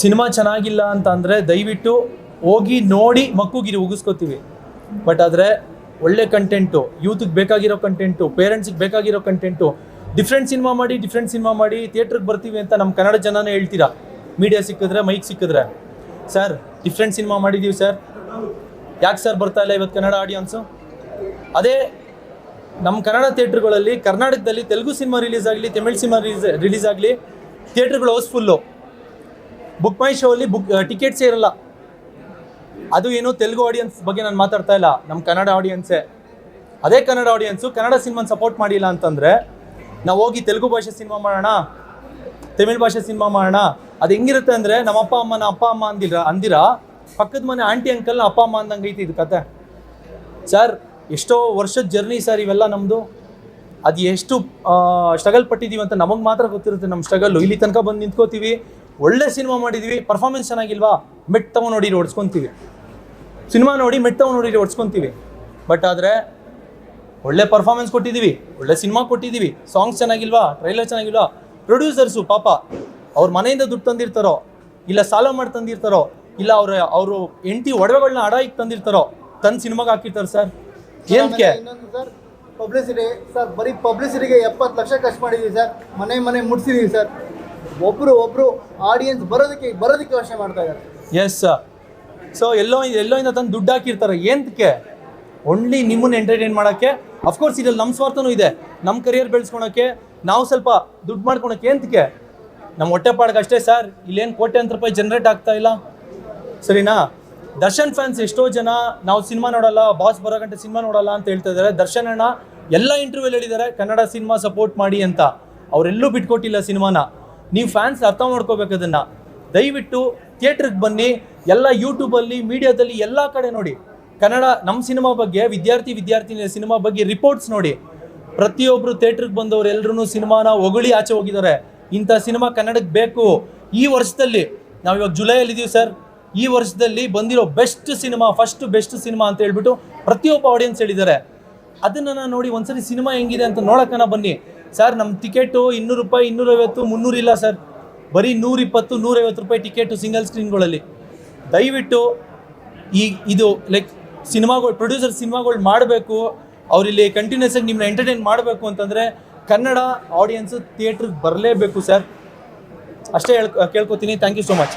Cinema ಚೆನ್ನಾಗಿಲ್ಲ ಅಂತ ಅಂದರೆ ದಯವಿಟ್ಟು ಹೋಗಿ ನೋಡಿ ಮಕ್ಕಳಿಗೆ ಉಗಿಸ್ಕೋತೀವಿ. ಬಟ್ ಆದರೆ ಒಳ್ಳೆ ಕಂಟೆಂಟು ಯೂತ್ಗೆ ಬೇಕಾಗಿರೋ ಕಂಟೆಂಟು ಪೇರೆಂಟ್ಸಿಗೆ ಬೇಕಾಗಿರೋ ಕಂಟೆಂಟು ಡಿಫ್ರೆಂಟ್ ಸಿನಿಮಾ ಮಾಡಿ ಡಿಫ್ರೆಂಟ್ ಸಿನಿಮಾ ಮಾಡಿ ಥಿಯೇಟ್ರಿಗೆ ಬರ್ತೀವಿ ಅಂತ ನಮ್ಮ ಕನ್ನಡ ಜನನೇ ಹೇಳ್ತೀರಾ? ಮೀಡಿಯಾ ಸಿಕ್ಕಿದ್ರೆ ಮೈಕ್ ಸಿಕ್ಕಿದ್ರೆ. ಸರ್ ಡಿಫ್ರೆಂಟ್ ಸಿನಿಮಾ ಮಾಡಿದ್ದೀವಿ ಸರ್ ಯಾಕೆ ಸರ್ ಬರ್ತಾ ಇಲ್ಲ ಇವತ್ತು ಕನ್ನಡ ಆಡಿಯನ್ಸು ಅದೇ ನಮ್ಮ ಕನ್ನಡ ಥಿಯೇಟ್ರ್ಗಳಲ್ಲಿ ಕರ್ನಾಟಕದಲ್ಲಿ ತೆಲುಗು ಸಿನಿಮಾ ರಿಲೀಸ್ ಆಗಲಿ, ತಮಿಳ್ ಸಿನಿಮಾ ರಿಲೀಸ್ ರಿಲೀಸ್ ಆಗಲಿ ಥಿಯೇಟ್ರ್ಗಳು house full book my show ಅಲ್ಲಿ ಬುಕ್ ಟಿಕೆಟ್ಸೇ ಇರಲ್ಲ. ಅದು ಏನು ತೆಲುಗು ಆಡಿಯನ್ಸ್ ಬಗ್ಗೆ ನಾನು ಮಾತಾಡ್ತಾ ಇಲ್ಲ. ನಮ್ಮ ಕನ್ನಡ ಆಡಿಯನ್ಸೇ ಅದೇ ಕನ್ನಡ ಆಡಿಯನ್ಸು ಕನ್ನಡ ಸಿನಿಮಾನ ಸಪೋರ್ಟ್ ಮಾಡಿಲ್ಲ ಅಂತಂದರೆ ನಾವು ಹೋಗಿ ತೆಲುಗು ಭಾಷೆ ಸಿನಿಮಾ ಮಾಡೋಣ, ತಮಿಳ್ ಭಾಷೆ ಸಿನಿಮಾ ಮಾಡೋಣ, ಅದು ಹೆಂಗಿರುತ್ತೆ ಅಂದರೆ ನಮ್ಮ ಅಪ್ಪ ಅಮ್ಮನ ಅಪ್ಪ ಅಮ್ಮ ಅಂದಿರ ಅಂದಿರ, ಪಕ್ಕದ ಮನೆ ಆಂಟಿ ಅಂಕಲ್ನ ಅಪ್ಪ ಅಮ್ಮ ಅಂದಂಗೆ ಐತಿ ಇದು ಕತೆ. ಸರ್ ಎಷ್ಟೋ ವರ್ಷದ ಜರ್ನಿ ಸರ್ ಇವೆಲ್ಲ ನಮ್ಮದು ಅದು ಎಷ್ಟು ಸ್ಟ್ರಗಲ್ ಪಟ್ಟಿದ್ದೀವಿ ಅಂತ ನಮಗೆ ಮಾತ್ರ ಗೊತ್ತಿರುತ್ತೆ. ನಮ್ಮ ಸ್ಟ್ರಗಲ್ಲು ಇಲ್ಲಿ ತನಕ ಬಂದು ನಿಂತ್ಕೋತೀವಿ. ಒಳ್ಳೆ ಸಿನಿಮಾ ಮಾಡಿದ್ದೀವಿ ಪರ್ಫಾರ್ಮೆನ್ಸ್ ಚೆನ್ನಾಗಿಲ್ವಾ? ಮೆಟ್ ತಗೊಂಡು ನೋಡಿ ಹೊಡ್ಸ್ಕೊತೀವಿ ಸಿನಿಮಾ ನೋಡಿ ಮೆಟ್ ತಗೊಂಡು ನೋಡಿ ಹೊಡ್ಸ್ಕೊತೀವಿ ಬಟ್ ಆದರೆ ಒಳ್ಳೆ ಪರ್ಫಾರ್ಮೆನ್ಸ್ ಕೊಟ್ಟಿದ್ದೀವಿ ಒಳ್ಳೆ ಸಿನಿಮಾ ಕೊಟ್ಟಿದ್ದೀವಿ ಸಾಂಗ್ಸ್ ಚೆನ್ನಾಗಿಲ್ವಾ? ಟ್ರೈಲರ್ ಚೆನ್ನಾಗಿಲ್ವಾ? ಪ್ರೊಡ್ಯೂಸರ್ಸು ಪಾಪ ಅವ್ರ ಮನೆಯಿಂದ ದುಡ್ಡು ತಂದಿರ್ತಾರೋ ಇಲ್ಲ ಸಾಲ ಮಾಡಿ ತಂದಿರ್ತಾರೋ ಇಲ್ಲ ಅವ್ರ ಅವರು ಎಂಟಿ ಒಡವೆಗಳನ್ನ ಅಡ ಇಟ್ಟು ತಂದಿರ್ತಾರೋ ತನ್ನ ಸಿನಿಮಾಗೆ ಹಾಕಿರ್ತಾರೆ ಸರ್ ಏನಕ್ಕೆ ಪಬ್ಲಿಸಿಟಿ ಸರ್ ಬರೀ ಪಬ್ಲಿಸಿಟಿಗೆ ಎಪ್ಪತ್ತು ಲಕ್ಷ ಖರ್ಚು ಮಾಡಿದ್ದೀವಿ ಸರ್ ಮನೆ ಮನೆ ಮುಟ್ಸಿದ್ದೀವಿ ಸರ್ ಒಬ್ರು ಒಬ್ರು ಆಡಿಯನ್ಸ್ ಬರೋದಕ್ಕೆ ಬರೋದಕ್ಕೆ ಯೋಚನೆ ಮಾಡ್ತಾ ಇದ್ದಾರೆ. ಎಸ್ ಸೊ ಎಲ್ಲೋ ಎಲ್ಲೋ ಇಂದ ತಂದು ದುಡ್ಡು ಹಾಕಿರ್ತಾರೆ. ಏನಕ್ಕೆ ಓನ್ಲಿ ನಿಮ್ಮನ್ನ ಎಂಟರ್ಟೈನ್ ಮಾಡೋಕ್ಕೆ. ಅಫ್ಕೋರ್ಸ್ ಇದ್ರಲ್ಲಿ ನಮ್ಮ ಸ್ವಾರ್ಥನೂ ಇದೆ. ನಮ್ಮ ಕರಿಯರ್ ಬೆಳೆಸ್ಕೊಳಕ್ಕೆ, ನಾವು ಸ್ವಲ್ಪ ದುಡ್ಡು ಮಾಡ್ಕೊಳಕ್ಕೆ ಏನಕ್ಕೆ ನಮ್ಮ ಹೊಟ್ಟೆ ಪಾಡ್ಗೆ ಅಷ್ಟೇ ಸರ್ ಇಲ್ಲೇನು ಕೋಟ್ಯಾಂತರ ರೂಪಾಯಿ ಜನ್ರೇಟ್ ಆಗ್ತಾ ಇಲ್ಲ? ಸರಿನಾ? ದರ್ಶನ್ ಫ್ಯಾನ್ಸ್ ಎಷ್ಟೋ ಜನ ನಾವು ಸಿನಿಮಾ ನೋಡಲ್ಲ, ಬಾಸ್ ಬರೋ ಗಂಟೆ ಸಿನಿಮಾ ನೋಡಲ್ಲ ಅಂತ ಹೇಳ್ತಾ ಇದ್ದಾರೆ. ದರ್ಶನ್ ಅಣ್ಣ ಎಲ್ಲ ಇಂಟರ್ವ್ಯೂಲ್ ಹೇಳಿದ್ದಾರೆ, ಕನ್ನಡ ಸಿನಿಮಾ ಸಪೋರ್ಟ್ ಮಾಡಿ ಅಂತ. ಅವರೆಲ್ಲೂ ಬಿಟ್ಕೊಟ್ಟಿಲ್ಲ ಸಿನಿಮಾನ. ನೀವು ಫ್ಯಾನ್ಸ್ ಅರ್ಥ ಮಾಡ್ಕೋಬೇಕು ಅದನ್ನು. ದಯವಿಟ್ಟು ಥಿಯೇಟ್ರಿಗೆ ಬನ್ನಿ, ಎಲ್ಲ ಯೂಟ್ಯೂಬಲ್ಲಿ ಮೀಡಿಯಾದಲ್ಲಿ ಎಲ್ಲ ಕಡೆ ನೋಡಿ. ಕನ್ನಡ ನಮ್ಮ ಸಿನಿಮಾ ಬಗ್ಗೆ, ವಿದ್ಯಾರ್ಥಿ ವಿದ್ಯಾರ್ಥಿನಿ ಸಿನಿಮಾ ಬಗ್ಗೆ ರಿಪೋರ್ಟ್ಸ್ ನೋಡಿ. ಪ್ರತಿಯೊಬ್ಬರು ಥಿಯೇಟ್ರಿಗೆ ಬಂದವರು ಎಲ್ಲರೂ ಸಿನಿಮಾನ ಹೊಗಳಿ ಆಚೆ ಹೋಗಿದ್ದಾರೆ. ಇಂಥ ಸಿನಿಮಾ ಕನ್ನಡಕ್ಕೆ ಬೇಕು. ಈ ವರ್ಷದಲ್ಲಿ, ನಾವು ಇವಾಗ ಜುಲೈಯಲ್ಲಿದ್ದೀವಿ ಸರ್. ಈ ವರ್ಷದಲ್ಲಿ ಬಂದಿರೋ best cinema first best cinema ಅಂತ ಹೇಳ್ಬಿಟ್ಟು ಪ್ರತಿಯೊಬ್ಬ ಆಡಿಯನ್ಸ್ ಹೇಳಿದ್ದಾರೆ. ಅದನ್ನು ನಾನು ನೋಡಿ ಒಂದ್ಸರಿ ಸಿನಿಮಾ ಹೆಂಗಿದೆ ಅಂತ ನೋಡೋಕ್ಕನ ಬನ್ನಿ. ಸರ್ ನಮ್ಮ ಟಿಕೆಟು ಇನ್ನೂರು ರೂಪಾಯಿ, ಇನ್ನೂರೈವತ್ತು, ಮುನ್ನೂರು ಇಲ್ಲ ಸರ್ ಬರೀ ನೂರಿಪ್ಪತ್ತು, ನೂರೈವತ್ತು ರೂಪಾಯಿ ಟಿಕೆಟು ಸಿಂಗಲ್ ಸ್ಕ್ರೀನ್ಗಳಲ್ಲಿ ದಯವಿಟ್ಟು ಈ ಇದು ಲೈಕ್ ಸಿನಿಮಾಗಳು ಪ್ರೊಡ್ಯೂಸರ್ ಸಿನಿಮಾಗಳು ಮಾಡಬೇಕು. ಅವರಿಲ್ಲಿ ಕಂಟಿನ್ಯೂಸ್ ಆಗಿ ನಿಮ್ಮನ್ನ ಎಂಟರ್ಟೈನ್ ಮಾಡಬೇಕು ಅಂತಂದರೆ ಕನ್ನಡ ಆಡಿಯನ್ಸ್ ಥಿಯೇಟ್ರಿಗೆ ಬರಲೇಬೇಕು ಸರ್ ಅಷ್ಟೇ ಹೇಳ್ ಕೇಳ್ಕೊತೀನಿ. Thank you so much